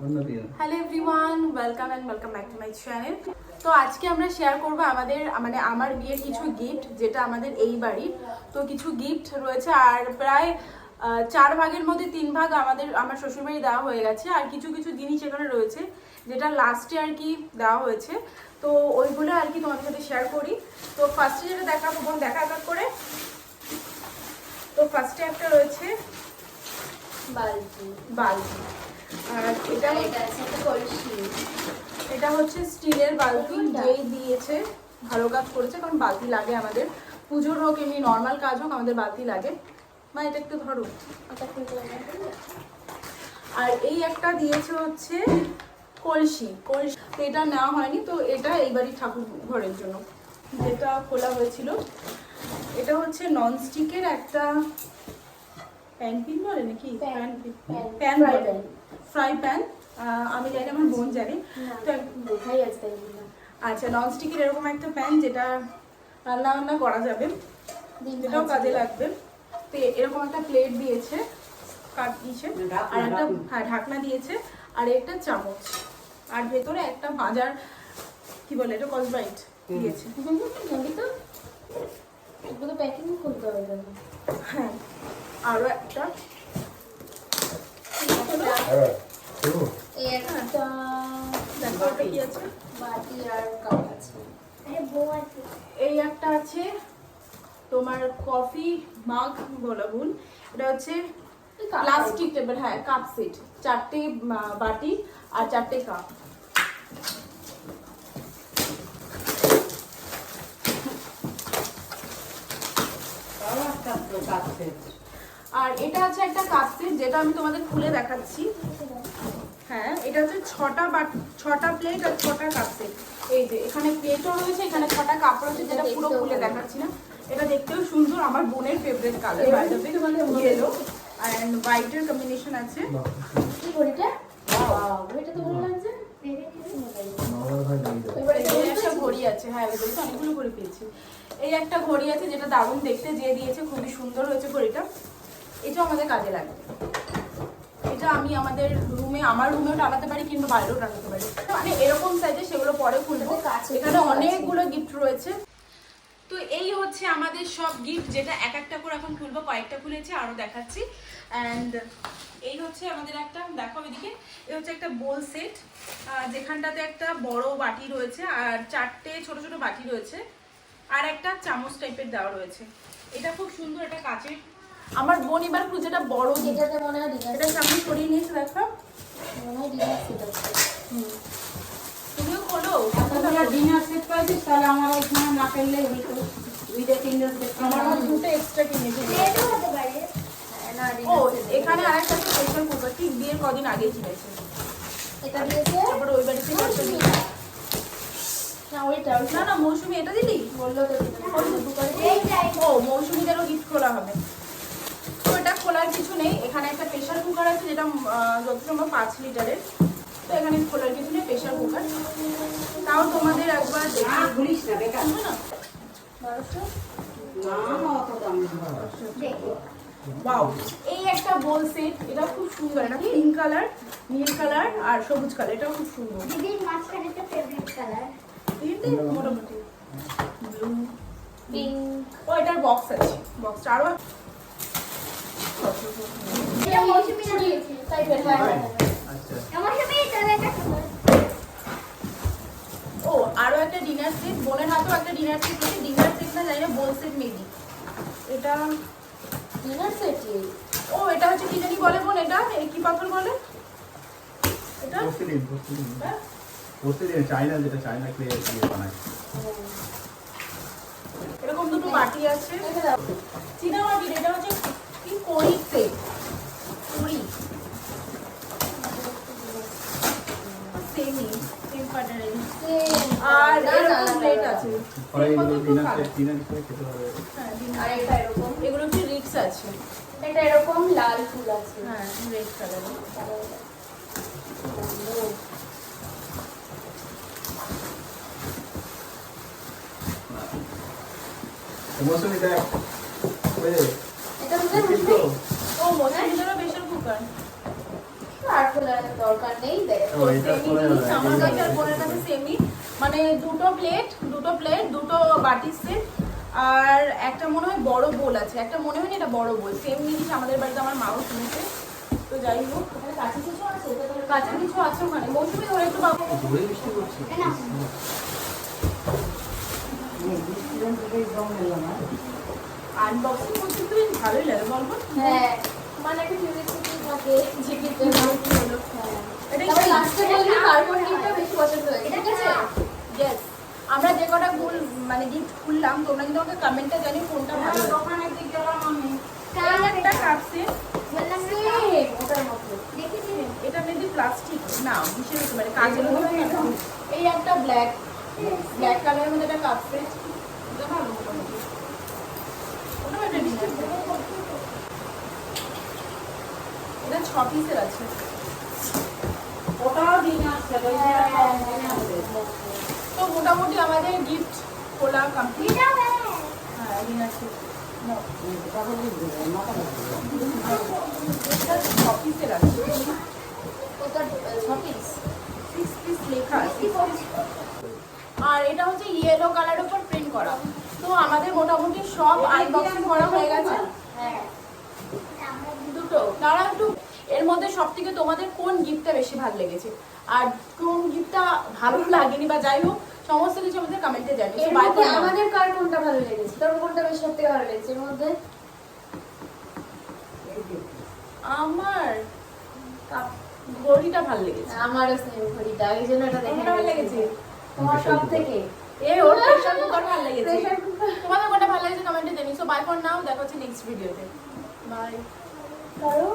Hello everyone welcome and welcome back to my channel তো আজকে আমরা শেয়ার করব আমাদের মানে আমার বিয়ের কিছু গিফট যেটা আমাদের এই বাড়ির। তো কিছু গিফট রয়েছে আর প্রায় চার ভাগের মধ্যে তিন ভাগ আমাদের আমার শ্বশুরবাড়ি দেওয়া হয়ে গেছে। আর কিছু কিছু জিনিস এখানে রয়েছে যেটা লাস্টে আর কি দেওয়া হয়েছে। তো ওইগুলো আর কি তোমাদের সাথে শেয়ার করি। তো ফার্স্টে যেটা দেখাবো বোন দেখা এক করে। তো ফার্স্টে একটা রয়েছে বালতি। বালতি। আর এটা এটা হচ্ছে স্টিলের বালতি যেই দিয়েছে ভালো কাজ করেছে কারণ বালতি লাগে আমাদের। পুজোর হোক এমনি নর্মাল কাজ হোক আমাদের বালতি লাগে। মা এটা একটু ধরো। আর এই একটা দিয়েছে হচ্ছে কলসি। কলসি এটা নেওয়া হয়নি তো এটা এই বাড়ির ঠাকুর ঘরের জন্য। যেটা খোলা হয়েছিল। এটা হচ্ছে নন স্টিকের একটা প্যান পিন বলে নাকি? Pan pan pan. Fry pan আমি জানি আমার বোন জানে। তো বোঝাই না আচ্ছা ননস্টিকের এরকম একটা প্যান যেটা রান্না বান্না করা যাবে যেটাও কাজে লাগবে। তো এরকম একটা প্লেট দিয়েছে কাট দিয়েছে আর একটা হ্যাঁ ঢাকনা দিয়েছে আর একটা চামচ। আর ভেতরে একটা ভাজার কি বলে এটা কসবাইট দিয়েছে। তো এগুলো প্যাকিং করতে হবে? হ্যাঁ আরও একটা কাপ তোমার কফি মাগ বলা এটা হচ্ছে প্লাস্টিক টেবিল হ্যাঁ কাপ সেট চারটে বাটি আর চারটে কাপ আর এটা আছে একটা কাপ সেট যেটা আমি তোমাদের খুলে দেখাচ্ছি। হ্যাঁ এটা হচ্ছে ছটা বাট ছটা প্লেট আর ছটা কাপ সেট। এই যে এখানে প্লেটও রয়েছে এখানে ছটা কাপ রয়েছে যেটা পুরো খুলে দেখাচ্ছি না। এটা দেখতেও সুন্দর আমার বোনের ফেভারিট কালার ইয়েলো অ্যান্ড হোয়াইটের কম্বিনেশন আছে। তো ভালো লাগছে এটা একটা ঘড়ি আছে হ্যাঁ অনেকগুলো ঘড়ি পেয়েছি। এই একটা ঘড়ি আছে যেটা দারুণ দেখতে যে দিয়েছে খুবই সুন্দর হয়েছে ঘড়িটা। এটাও আমাদের কাজে লাগে। এটা আমি আমাদের রুমে আমার রুমেও টানাতে পারি কিংবা বাইরেও টানাতে পারি। মানে এরকম সাইজে সেগুলো পরে খুলবো। এখানে অনেকগুলো গিফট রয়েছে। তো এই হচ্ছে আমাদের সব গিফট যেটা এক একটা করে এখন খুলবো কয়েকটা খুলেছি আরও দেখাচ্ছি। অ্যান্ড এই হচ্ছে আমাদের একটা দেখো এদিকে। এই হচ্ছে একটা বোল সেট যেখানটাতে একটা বড় বাটি রয়েছে আর চারটে ছোট ছোট বাটি রয়েছে। আর একটা চামচ টাইপের দেওয়া রয়েছে। এটা খুব সুন্দর এটা কাচের আমার বোন এবার খুঁজে এটা বড়। এটাতে মনে হয় এটা সামনে সরিয়ে নিয়েছে দেখো। মনে হয় ডিনার সেট। আছে তুমিও খোলো। তোমরা ডিনার সেট পাইছিস তাহলে আমার না পেলে হইতো দুইটা তিনটা সেট আমার দুটো এক্সট্রা কিনেছি হ্যাঁ, না ও এখানে আরেকটা স্পেশাল ঠিক বিয়ের কদিন কিনেছে এটা দিয়েছে? তারপর ওই বাড়ি থেকে একটা না ওইটা না না মৌসুমি এটা দিলি? বলল তো দোকানে ও মৌসুমিদেরও গিফট খোলা হবে। খোলার কিছু নেই। এখানে একটা প্রেশার কুকার আছে যেটা যত সম্ভব পাঁচ লিটারের। তো এখানে খোলার কিছু নেই প্রেশার কুকার তাও তোমাদের একবার দেখে না ভুলিস না বেকার। না? এই একটা বোল সেট এটা খুব সুন্দর। এটা পিঙ্ক কালার নীল কালার আর সবুজ কালার এটাও খুব সুন্দর। দিদির মাঝখানে একটা ফেভারিট কালার তিনটে মোটামুটি। ব্লু পিঙ্ক ও এটার বক্স আছে। বক্স আরও এটা মৌসুমি দিয়েছে টাইপের হ্যাঁ হ্যাঁ, হ্যাঁ। মৌসুমি তাহলে একটা সুন্দর ও আরও একটা ডিনার সেট বোনের হাতেও একটা ডিনার সেট রয়েছে ডিনার সেট না জানি না বোল সেট মেবি এটা ডিনার সেটই ও এটা হচ্ছে কি জানি বলে বোন এটা? কি পাথর বলে? এটা? পোর্সিলিন পোর্সিলিন হ্যাঁ? পোর্সিলিন চায়না যেটা চায়না ক্লে দিয়ে বানায়। এরকম দুটো বাটি আছে। দেখে দাও। এটা হচ্ছে সেম আর এরকম প্লেট। আছে। পরে হবে। হ্যাঁ। আর এটা এরকম? এগুলো হচ্ছে রিক্স আছে। এটা এরকম লাল ফুল আছে। হ্যাঁ রেড কালার মৌসুমি দেখ। ওই এটা কিন্তু ও প্রেশার কুকার আর দরকার নেই দেখ আমার কাছে আর। বোনের কাছে সেমই মানে দুটো প্লেট দুটো প্লেট দুটো বাটি সেট আর একটা মনে হয় বড় বোল আছে একটা মনে হয় না এটা বড় বোল সেম জিনিস আমাদের বাড়িতে আমার মাও কিনেছে তো যাই হোক ওখানে কাছে আছে কাঁচা কিছু আছে ওখানে মৌসুমি ধরে একটু বাবু পড়ছে আনবক্সিং করতে তুই ভালোই লাগে বলব হ্যাঁ মানে একটা কিউরিয়াসিটি থাকে যে কি হলো হ্যাঁ। এটাই তারপর লাস্টে বলবি কার কোন গিফটটা বেশি পছন্দ হয়েছে ঠিক আছে। Yes. আমরা যে কটা ফুল মানে গিফট খুললাম তোমরা কিন্তু আমাকে কমেন্টে জানি কোনটা ভালো। লাগে। দোকানের গেলাম আমি। একটা কাপসে। এটা মেবি প্লাস্টিক না তো মানে কাজের এই একটা ব্ল্যাক ব্ল্যাক কালারের মধ্যে একটা কাপসে এটা ভালো মোটামুটি ওটাও একটা ডিজাইন এটা ছ পিসের আছে। ওটাও দিন আসছে তো মোটামুটি আমাদের গিফট খোলা কমপ্লিট হ্যাঁ। হ্যাঁ দিন আছে। ছ পিসের আছে। ওটার ছ পিস সিক্স পিস লেখা আছে। কি বলছি আর এটা হচ্ছে ইয়েলো কালারের উপর প্রিন্ট করা। তো আমাদের মোটামুটি সব আনবক্সিং করা হয়ে গেছে। হ্যাঁ। দুটো। তারা একটু। এর মধ্যে সব থেকে তোমাদের কোন গিফটটা বেশি ভালো লেগেছে? আর কোন গিফটটা ভালো লাগেনি বা যাই হোক সমস্ত কিছু আমাদের কমেন্টে জানি এর মধ্যে আমাদের কার কোনটা ভালো লেগেছে? তোর কোনটা বেশি সব থেকে ভালো লেগেছে? এর মধ্যে? আমার ঘড়িটা ভালো লেগেছে। আমারও সেম ঘড়িটা ওই জন্য এটা দেখে ভালো লেগেছে? তোমার সব থেকে এ ওর প্রেশার কুকার ভালো লেগেছে। তোমাদের কোনটা ভালো লেগেছে কমেন্টে জানি সো বাই ফর নাও দেখা হচ্ছে নেক্সট ভিডিওতে বাই করো